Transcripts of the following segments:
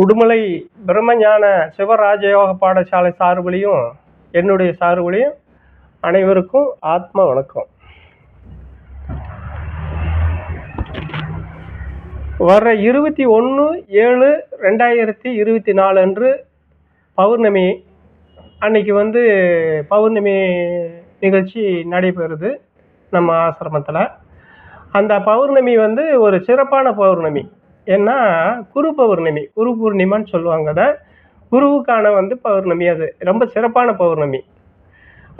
உடுமலை பிரம்மஞான சிவராஜயோக பாடசாலை சார்பிலையும் என்னுடைய சார்பிலையும் அனைவருக்கும் ஆத்ம வணக்கம். வர்ற இருபத்தி ஒன்று ஏழு ரெண்டாயிரத்தி இருபத்தி நாலு அன்று பௌர்ணமி அன்னைக்கு வந்து பௌர்ணமி நிகழ்ச்சி நடைபெறுது நம்ம ஆசிரமத்தில். அந்த பௌர்ணமி வந்து ஒரு சிறப்பான பௌர்ணமி. ஏன்னா குரு பௌர்ணமி குரு பூர்ணிமான்னு சொல்லுவாங்க அதை. குருவுக்கான வந்து பௌர்ணமி அது. ரொம்ப சிறப்பான பௌர்ணமி.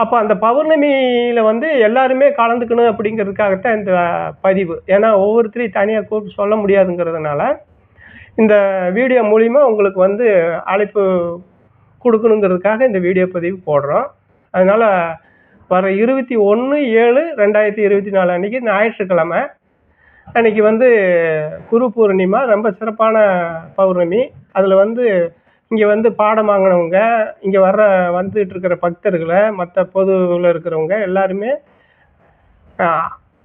அப்போ அந்த பௌர்ணமியில் வந்து எல்லாருமே கலந்துக்கணும் அப்படிங்கிறதுக்காகத்தான் இந்த பதிவு. ஏன்னா ஒவ்வொருத்தரையும் தனியாக கூப்பிட்டு சொல்ல முடியாதுங்கிறதுனால இந்த வீடியோ மூலிமா உங்களுக்கு வந்து அழைப்பு கொடுக்கணுங்கிறதுக்காக இந்த வீடியோ பதிவு போடுறோம். அதனால் வர இருபத்தி ஒன்று ஏழு ரெண்டாயிரத்தி இருபத்தி நாலு அன்றைக்கி ஞாயிற்றுக்கிழமை அன்னைக்கு வந்து குரு பூர்ணிமா ரொம்ப சிறப்பான பௌர்ணமி. அதில் வந்து இங்கே வந்து பாடம் வாங்கினவங்க இங்கே வர்ற வந்துட்டு இருக்கிற பக்தர்களை மற்ற பொதுவில் இருக்கிறவங்க எல்லாருமே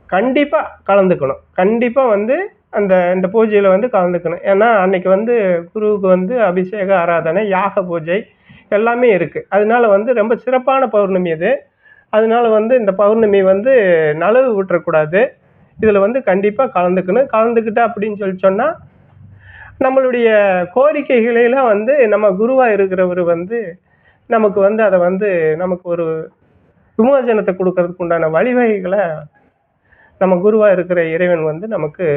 கண்டிப்பாக கலந்துக்கணும். கண்டிப்பாக வந்து அந்த இந்த பூஜையில் வந்து கலந்துக்கணும். ஏன்னா அன்னைக்கு வந்து குருவுக்கு வந்து அபிஷேக ஆராதனை யாக பூஜை எல்லாமே இருக்குது அதனால வந்து ரொம்ப சிறப்பான பௌர்ணமி அது. அதனால வந்து இந்த பௌர்ணமி வந்து நழுவு விட்டுறக்கூடாது இதில் வந்து கண்டிப்பாக கலந்துக்கணும். கலந்துக்கிட்டா அப்படின்னு சொல்லி சொன்னால் நம்மளுடைய கோரிக்கைகளெல்லாம் வந்து நம்ம குருவாக இருக்கிறவர் வந்து நமக்கு வந்து அதை வந்து நமக்கு ஒரு விமோசனத்தை கொடுக்கறதுக்கு உண்டான வழிவகைகளை நம்ம குருவாக இருக்கிற இறைவன் வந்து நமக்கு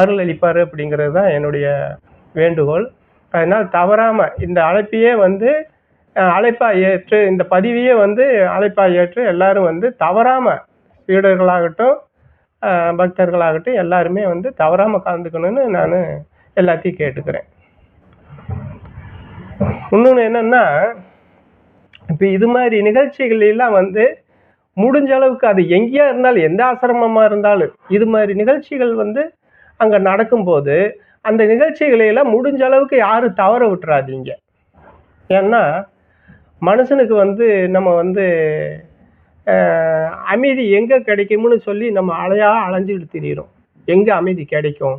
அருள் அளிப்பார் அப்படிங்கிறது தான் என்னுடைய வேண்டுகோள். அதனால் தவறாமல் இந்த அழைப்பையே வந்து அழைப்பாக ஏற்று இந்த பதிவையே வந்து அழைப்பாக ஏற்று எல்லாரும் வந்து தவறாமல் வீடர்களாகட்டும் பக்தர்களாகட்டும் எல்லாருமே வந்து தவறாமல் கலந்துக்கணும்னு நான் எல்லாத்தையும் கேட்டுக்கிறேன். இன்னொன்று என்னென்னா இப்போ இது மாதிரி நிகழ்ச்சிகளெல்லாம் வந்து முடிஞ்ச அளவுக்கு அது எங்கேயா இருந்தாலும் எந்த ஆசிரமமாக இருந்தாலும் இது மாதிரி நிகழ்ச்சிகள் வந்து அங்கே நடக்கும்போது அந்த நிகழ்ச்சிகளையெல்லாம் முடிஞ்ச அளவுக்கு யாரும் தவற விட்டுறாதீங்க. ஏன்னா மனுஷனுக்கு வந்து நம்ம வந்து அமைதி எங்கே கிடைக்கும்னு சொல்லி நம்ம அலையாக அலைஞ்சிக்கிட்டு திரியிறோம் எங்கே அமைதி கிடைக்கும்?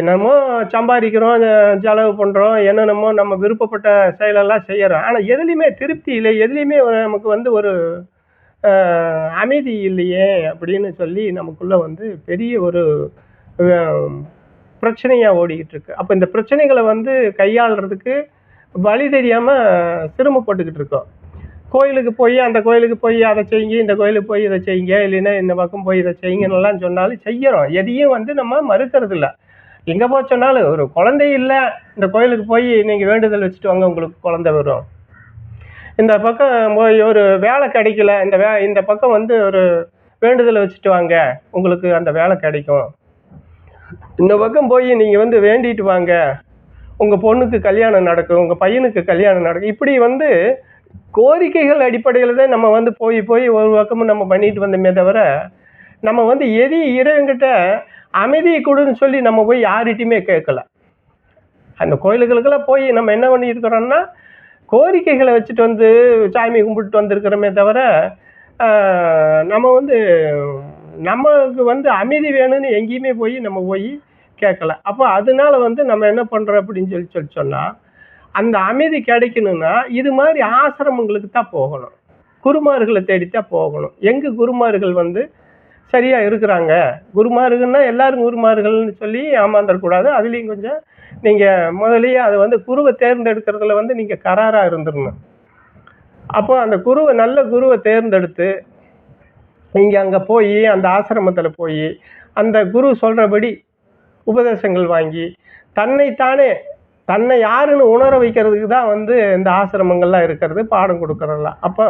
என்னமோ சம்பாதிக்கிறோம் செலவு பண்ணுறோம் என்னென்னமோ நம்ம விருப்பப்பட்ட செயலெல்லாம் செய்கிறோம் ஆனால் எதுலேயுமே திருப்தி இல்லை எதுலேயுமே நமக்கு வந்து ஒரு அமைதி இல்லையே அப்படின்னு சொல்லி நமக்குள்ளே வந்து பெரிய ஒரு பிரச்சனையாக ஓடிக்கிட்டு இருக்கு. அப்போ இந்த பிரச்சனைகளை வந்து கையாளுறதுக்கு வழி தெரியாமல் சிரமப்பட்டுக்கிட்டு இருக்கோம். கோயிலுக்கு போய் அந்த கோயிலுக்கு போய் அதை செய்யுங்க இந்த கோயிலுக்கு போய் இதை செய்யுங்க இல்லைன்னா இந்த பக்கம் போய் இதை செய்யுங்கன்னெல்லாம் சொன்னாலும் செய்கிறோம் எதையும் வந்து நம்ம மறுக்கிறது இல்லை எங்கே போய் சொன்னாலும் ஒரு குழந்தை இல்லை இந்த கோயிலுக்கு போய் நீங்கள் வேண்டுதல் வச்சுட்டு வாங்க உங்களுக்கு குழந்தை வரும். இந்த பக்கம் போய் ஒரு வேலை கிடைக்கல இந்த வே இந்த பக்கம் வந்து ஒரு வேண்டுதலை வச்சுட்டு வாங்க உங்களுக்கு அந்த வேலை கிடைக்கும். இந்த பக்கம் போய் நீங்கள் வந்து வேண்டிட்டு வாங்க. உங்கள் பொண்ணுக்கு கல்யாணம் நடக்கும் உங்கள் பையனுக்கு கல்யாணம் நடக்கும். இப்படி வந்து கோரிக்கைகள் அடிப்படையில் தான் நம்ம வந்து போய் போய் ஒரு பக்கமும் நம்ம பண்ணிட்டு வந்தோமே தவிர நம்ம வந்து எதி இறைவங்கிட்ட அமைதியை கொடுன்னு சொல்லி நம்ம போய் யார்கிட்டையுமே கேட்கல. அந்த கோயிலுகளுக்கெல்லாம் போய் நம்ம என்ன பண்ணியிருக்கிறோம்னா கோரிக்கைகளை வச்சுட்டு வந்து சாமி கும்பிட்டு வந்திருக்கிறோமே தவிர நம்ம வந்து நமக்கு வந்து அமைதி வேணும்னு எங்கேயுமே போய் நம்ம போய் கேட்கல. அப்போ அதனால வந்து நம்ம என்ன பண்ணுறோம் அப்படின்னு சொல்லி சொல்லி சொன்னால் அந்த அமைதி கிடைக்கணும்னா இது மாதிரி ஆசிரமங்களுக்கு தான் போகணும். குருமார்களை தேடித்தான் போகணும். எங்கே குருமார்கள் வந்து சரியாக இருக்கிறாங்க? குருமார்கள்னா எல்லாரும் குருமார்கள்னு சொல்லி ஏமாந்துடக்கூடாது அதுலேயும் கொஞ்சம் நீங்கள் முதலியே அதை வந்து குருவை தேர்ந்தெடுக்கிறதுல வந்து நீங்கள் கராராக இருந்துடணும். அப்போ அந்த குருவை நல்ல குருவை தேர்ந்தெடுத்து நீங்கள் அங்கே போய் அந்த ஆசிரமத்தில் போய் அந்த குரு சொல்கிறபடி உபதேசங்கள் வாங்கி தன்னைத்தானே தன்னை யாருன்னு உணர வைக்கிறதுக்கு தான் வந்து இந்த ஆசிரமங்கள்லாம் இருக்கிறது பாடம் கொடுக்குறதெல்லாம். அப்போ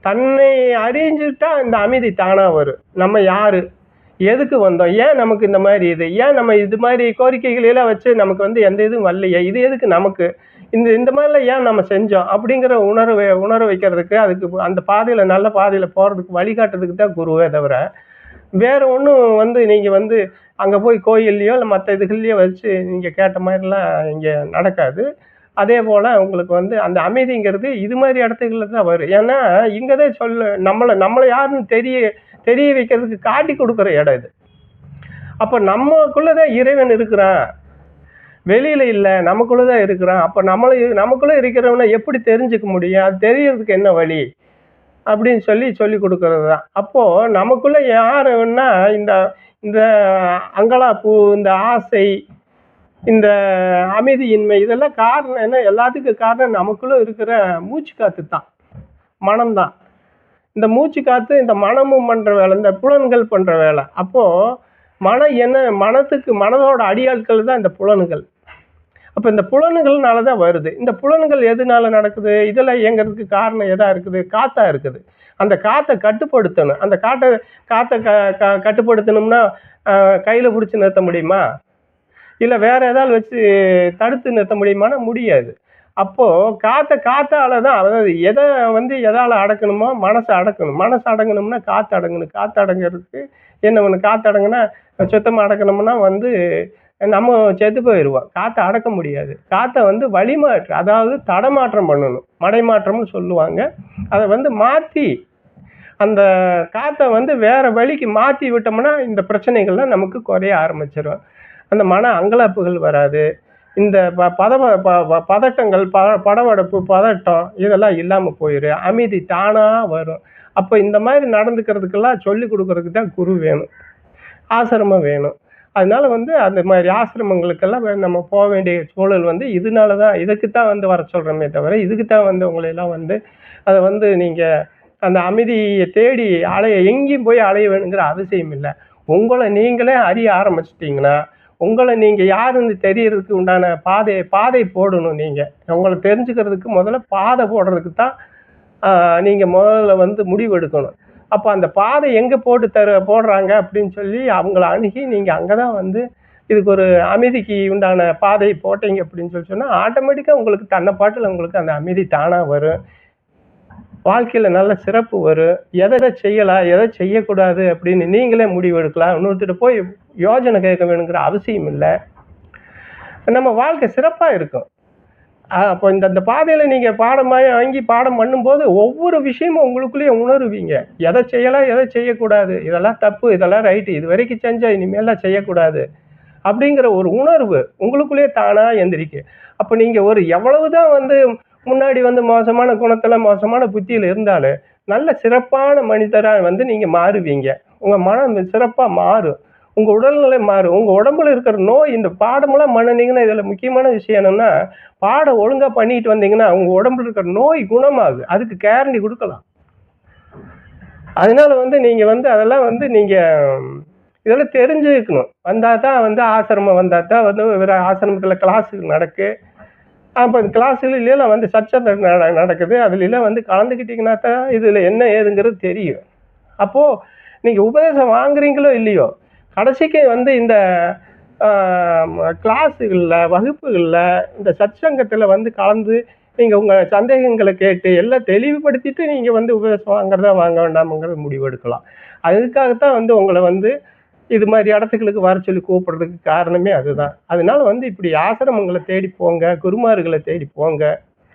தன்னை அறிஞ்சுட்டா இந்த அமைதி தானாக வரும். நம்ம யார்? எதுக்கு வந்தோம்? ஏன் நமக்கு இந்த மாதிரி இது? ஏன் நம்ம இது மாதிரி கோரிக்கைகளெல்லாம் வச்சு நமக்கு வந்து எந்த இதுவும் வரலையே? இது எதுக்கு நமக்கு? இந்த இந்த மாதிரிலாம் ஏன் நம்ம செஞ்சோம்? அப்படிங்கிற உணர்வை உணர வைக்கிறதுக்கு அதுக்கு அந்த பாதையில் நல்ல பாதையில் போகிறதுக்கு வழிகாட்டுறதுக்கு தான் குருவே தவிர வேறு ஒன்றும் வந்து நீங்கள் வந்து அங்கே போய் கோயில்லையோ இல்லை மற்ற இதுகள்லையோ வச்சு நீங்கள் கேட்ட மாதிரிலாம் இங்கே நடக்காது. அதே போல் உங்களுக்கு வந்து அந்த அமைதிங்கிறது இது மாதிரி இடத்துகளில் தான் வரும். ஏன்னா இங்கே தான் சொல்ல நம்மளை நம்மளை யாருன்னு தெரிய தெரிய வைக்கிறதுக்கு காட்டி கொடுக்குற இடம் இது. அப்போ நம்மக்குள்ளே தான் இறைவன் இருக்கிறான். வெளியில் இல்லை நமக்குள்ளே தான் இருக்கிறான். அப்போ நம்மளை நமக்குள்ளே இருக்கிறவனை எப்படி தெரிஞ்சுக்க முடியும்? அது தெரியறதுக்கு என்ன வழி? அப்படின்னு சொல்லி சொல்லி கொடுக்கறது தான் அப்போது நமக்குள்ளே யாருன்னா இந்த இந்த அங்கலாப்பு இந்த ஆசை இந்த அமைதியின்மை இதெல்லாம் காரணம் என்ன? எல்லாத்துக்கும் காரணம் நமக்குள்ளே இருக்கிற மூச்சு காற்று தான். மனம்தான் இந்த மூச்சு காற்று இந்த மனமும் பண்ணுற வேலை இந்த புலன்கள் பண்ணுற வேலை. அப்போது மனம் என்ன? மனத்துக்கு மனதோட அடியாட்கள் தான் இந்த புலன்கள். அப்போ இந்த புலன்கள்னால தான் வருது. இந்த புலன்கள் எதுனால நடக்குது? இதெல்லாம் இயங்குறதுக்கு காரணம் எதா இருக்குது? காற்றாக இருக்குது. அந்த காற்றை கட்டுப்படுத்தணும். அந்த காற்றை காற்றை க க கட்டுப்படுத்தணும்னா கையில் பிடிச்சி நிறுத்த முடியுமா? இல்லை வேற ஏதாவது வச்சு தடுத்து நிறுத்த முடியுமானா முடியாது. அப்போது காற்றை காற்றால தான் அதாவது எதை வந்து எதால் அடக்கணுமோ மனசை அடக்கணும். மனசு அடங்கணும்னா காற்று அடங்கணும். காற்று அடங்கிறதுக்கு என்ன ஒன்று காற்று அடங்குனா சுத்தமாக அடக்கணும்னா வந்து நம்ம செத்து போயிடுவோம் காற்றை அடக்க முடியாது. காற்றை வந்து வழிமாற்று அதாவது தடமாற்றம் பண்ணணும். மடைமாற்றம்னு சொல்லுவாங்க. அதை வந்து மாற்றி அந்த காற்றை வந்து வேற வழிக்கு மாற்றி விட்டோம்னா இந்த பிரச்சனைகள்லாம் நமக்கு குறைய ஆரம்பிச்சிடும் அந்த மன அங்கலாப்புகள் வராது. இந்த ப பதவ ப பதட்டங்கள் ப படவடப்பு பதட்டம் இதெல்லாம் இல்லாமல் போயிடும் அமைதி தானாக வரும். அப்போ இந்த மாதிரி நடந்துக்கிறதுக்கெல்லாம் சொல்லி கொடுக்கறதுக்கு தான் குரு வேணும். ஆசிரமம் வேணும். அதனால வந்து அந்த மாதிரி ஆசிரமங்களுக்கெல்லாம் நம்ம போக வேண்டிய சூழல் வந்து இதனால தான் இதுக்கு தான் வந்து வர சொல்கிறோமே தவிர இதுக்கு தான் வந்து உங்களையெல்லாம் வந்து அதை வந்து நீங்கள் அந்த அமைதியை தேடி அலைய எங்கேயும் போய் அலைய வேணுங்கிற அவசியம் இல்லை. உங்களை நீங்களே அறிய ஆரம்பிச்சிட்டிங்கன்னா உங்களை நீங்கள் யாருன்னு தெரியறதுக்கு உண்டான பாதை பாதை போடணும் நீங்கள் உங்களை தெரிஞ்சுக்கிறதுக்கு முதல்ல பாதை போடுறதுக்கு தான் நீங்கள் முதல்ல வந்து முடிவு எடுக்கணும். அப்போ அந்த பாதை எங்கே போட்டு தர போடுறாங்க அப்படின்னு சொல்லி அவங்கள அணுகி நீங்கள் அங்கே தான் வந்து இதுக்கு ஒரு அமைதிக்கு உண்டான பாதை போட்டீங்க அப்படின்னு சொல்லி சொன்னால் ஆட்டோமேட்டிக்காக உங்களுக்கு தன்னை பாட்டில் உங்களுக்கு அந்த அமைதி தானாக வரும். வாழ்க்கையில் நல்ல சிறப்பு வரும். எதை எதை செய்யலாம் எதை செய்யக்கூடாது அப்படின்னு நீங்களே முடிவு எடுக்கலாம். இன்னொருத்தர் போய் யோஜனை கேட்க வேணுங்கிற அவசியம் இல்லை. நம்ம வாழ்க்கை சிறப்பாக இருக்கும். அப்போ இந்த இந்த பாதையில் நீங்கள் பாடமாக வாங்கி பாடம் பண்ணும்போது ஒவ்வொரு விஷயமும் உங்களுக்குள்ளேயே உணருவீங்க. எதை செய்யலாம் எதை செய்யக்கூடாது? இதெல்லாம் தப்பு இதெல்லாம் ரைட்டு இது வரைக்கும் செஞ்சால் இனிமேலாம் செய்யக்கூடாது. அப்படிங்கிற ஒரு உணர்வு உங்களுக்குள்ளேயே தானாக எந்திரிக்கு அப்போ நீங்கள் ஒரு எவ்வளவு தான் வந்து முன்னாடி வந்து மோசமான குணத்தில் மோசமான புத்தியில் இருந்தாலும் நல்ல சிறப்பான மனிதராக வந்து நீங்கள் மாறுவீங்க. உங்கள் மனம் சிறப்பாக மாறும். உங்கள் உடல்நிலை மாறும் உங்கள் உடம்புல இருக்கிற நோய் இந்த பாடமெல்லாம் பண்ணினீங்கன்னா இதில் முக்கியமான விஷயம் என்னென்னா பாடம் ஒழுங்காக பண்ணிட்டு வந்தீங்கன்னா உங்கள் உடம்புல இருக்கிற நோய் குணமாகுது அதுக்கு கேரண்டி கொடுக்கலாம். அதனால வந்து நீங்கள் வந்து அதெல்லாம் வந்து நீங்கள் இதெல்லாம் தெரிஞ்சுக்கணும். வந்தால் தான் வந்து ஆசிரமம் வந்தால் தான் வந்து வேறு ஆசிரமத்தில் கிளாஸுக்கு நடக்கு. அப்போ கிளாஸுலாம் வந்து சர்ச்சை நட நடக்குது. அதுலலாம் வந்து கலந்துக்கிட்டிங்கன்னா தான் இதில் என்ன ஏதுங்கிறது தெரியும். அப்போது நீங்கள் உபதேசம் வாங்குறீங்களோ இல்லையோ கடைசிக்கு வந்து இந்த கிளாஸுகளில் வகுப்புகளில் இந்த சத்சங்கத்தில் வந்து கலந்து நீங்கள் உங்கள் சந்தேகங்களை கேட்டு எல்லாம் தெளிவுபடுத்திட்டு நீங்கள் வந்து உபதேசம் வாங்குறதா வாங்க வேண்டாம்ங்கிறது முடிவு எடுக்கலாம். அதுக்காகத்தான் வந்து உங்களை வந்து இது மாதிரி இடத்துகளுக்கு வர சொல்லி கூப்பிடுறதுக்கு காரணமே அதுதான். அதனால வந்து இப்படி ஆசிரமங்களை தேடி போங்க குருமார்களை தேடி போங்க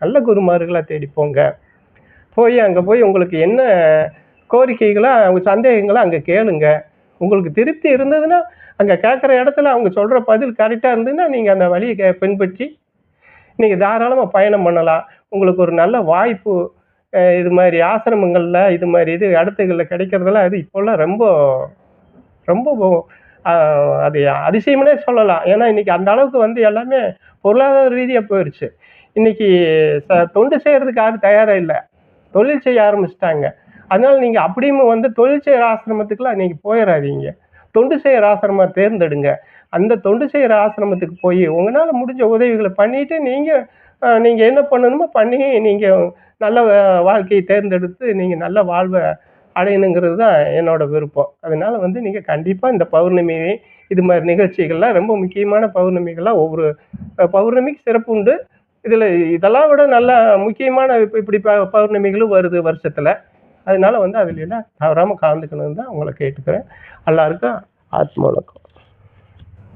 நல்ல குருமார்களை தேடி போங்க. போய் அங்கே போய் உங்களுக்கு என்ன கோரிக்கைகளோ அவங்க சந்தேகங்களோ அங்கே கேளுங்க. உங்களுக்கு திருப்தி இருந்ததுன்னா அங்கே கேட்குற இடத்துல அவங்க சொல்கிற பதில் கரெக்டாக இருந்ததுன்னா நீங்கள் அந்த வழியை கே பின்பற்றி நீங்கள் தாராளமாக பயணம் பண்ணலாம். உங்களுக்கு ஒரு நல்ல வாய்ப்பு இது மாதிரி ஆசிரமங்களில் இது மாதிரி இது இடத்துகளில் கிடைக்கிறதெல்லாம் இது இப்போல்லாம் ரொம்ப ரொம்ப அது அதிசயம்னே சொல்லலாம். ஏன்னா இன்னைக்கு அந்த அளவுக்கு வந்து எல்லாமே பொருளாதார ரீதியாக போயிடுச்சு இன்னைக்கு ச- தொண்டு செய்யறதுக்கு யாரும் தயாராக இல்லை. தொழில் செய்ய ஆரம்பிச்சிட்டாங்க. அதனால நீங்கள் அப்படியும் வந்து தொழில் செய்கிற ஆசிரமத்துக்குலாம் நீங்கள் போயிடாதீங்க தொண்டு செய்கிற ஆசிரமம் தேர்ந்தெடுங்க. அந்த தொண்டு செய்கிற ஆசிரமத்துக்கு போய் உங்களால் முடிஞ்ச உதவிகளை பண்ணிட்டு நீங்கள் நீங்கள் என்ன பண்ணணுமோ பண்ணி நீங்கள் நல்ல வாழ்க்கையை தேர்ந்தெடுத்து நீங்கள் நல்ல வாழ்வை அடையணுங்கிறது தான் என்னோட விருப்பம். அதனால வந்து நீங்கள் கண்டிப்பாக இந்த பௌர்ணமி இது மாதிரி நிகழ்ச்சிகள்லாம் ரொம்ப முக்கியமான பௌர்ணமிகள்லாம் ஒவ்வொரு பௌர்ணமிக்கு சிறப்பு உண்டு. இதில் இதெல்லாம் விட நல்ல முக்கியமான இப்படி ப- பௌர்ணமிகளும் வருது வருஷத்தில். அதனால வந்து அதில் எல்லாம் தவறாமல் கலந்துக்கணும்னு தான் உங்களை கேட்டுக்கிறேன். எல்லாருக்கும் ஆத்ம வணக்கம்.